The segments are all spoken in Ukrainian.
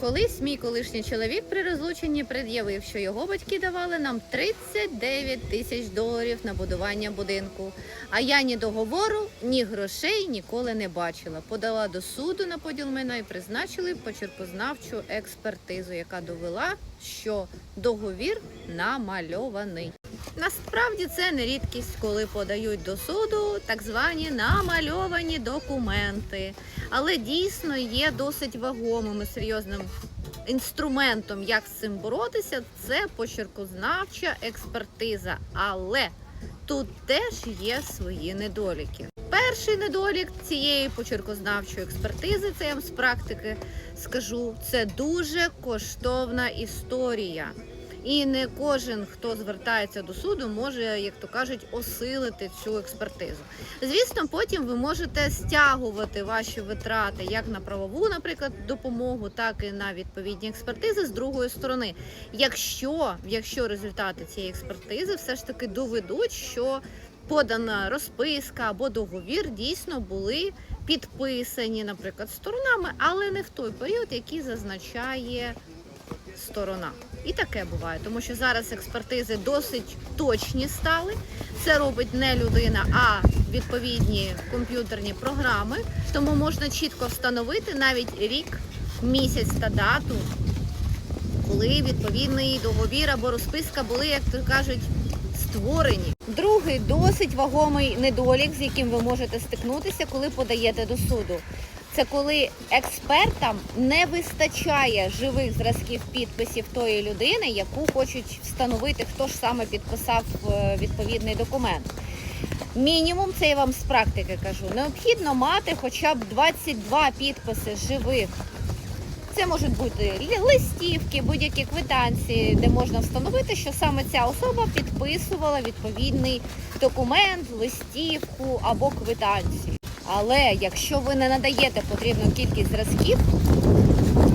Колись мій колишній чоловік при розлученні пред'явив, що його батьки давали нам 39 тисяч доларів на будування будинку. А я ні договору, ні грошей ніколи не бачила. Подала до суду на поділ майна і призначили почеркознавчу експертизу, яка довела, що договір намальований. Насправді це не рідкість, коли подають до суду так звані намальовані документи. Але дійсно є досить вагомим і серйозним інструментом, як з цим боротися, це почеркознавча експертиза. Але тут теж є свої недоліки. Перший недолік цієї почеркознавчої експертизи, це я вам з практики скажу, це дуже коштовна історія. І не кожен, хто звертається до суду, може, як то кажуть, осилити цю експертизу. Звісно, потім ви можете стягувати ваші витрати як на правову, наприклад, допомогу, так і на відповідні експертизи з другої сторони. Якщо, якщо результати цієї експертизи все ж таки доведуть, що подана розписка або договір дійсно були підписані, наприклад, сторонами, але не в той період, який зазначає сторона. І таке буває, тому що зараз експертизи досить точні стали. Це робить не людина, а відповідні комп'ютерні програми. Тому можна чітко встановити навіть рік, місяць та дату, коли відповідний договір або розписка були, як то кажуть, створені. Другий досить вагомий недолік, з яким ви можете стикнутися, коли подаєте до суду. Це коли експертам не вистачає живих зразків підписів тої людини, яку хочуть встановити, хто ж саме підписав е, відповідний документ. Мінімум, це я вам з практики кажу, необхідно мати хоча б 22 підписи живих. Це можуть бути листівки, будь-які квитанції, де можна встановити, що саме ця особа підписувала відповідний документ, листівку або квитанцію. Але якщо ви не надаєте потрібну кількість зразків,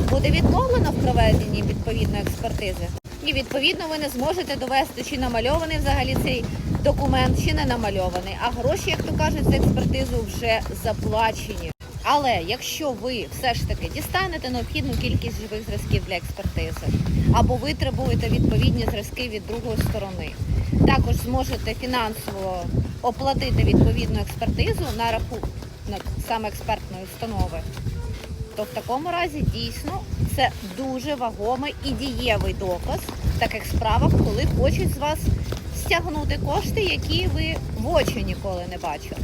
буде відмовлено в проведенні відповідної експертизи. І відповідно ви не зможете довести, чи намальований взагалі цей документ, чи не намальований. А гроші, як то кажуть, за експертизу вже заплачені. Але якщо ви все ж таки дістанете необхідну кількість живих зразків для експертизи, або витребуєте відповідні зразки від другої сторони, також зможете фінансово оплатити відповідну експертизу на рахунок саме експертної установи, то в такому разі дійсно це дуже вагомий і дієвий доказ в таких справах, коли хочуть з вас стягнути кошти, які ви в очі ніколи не бачили.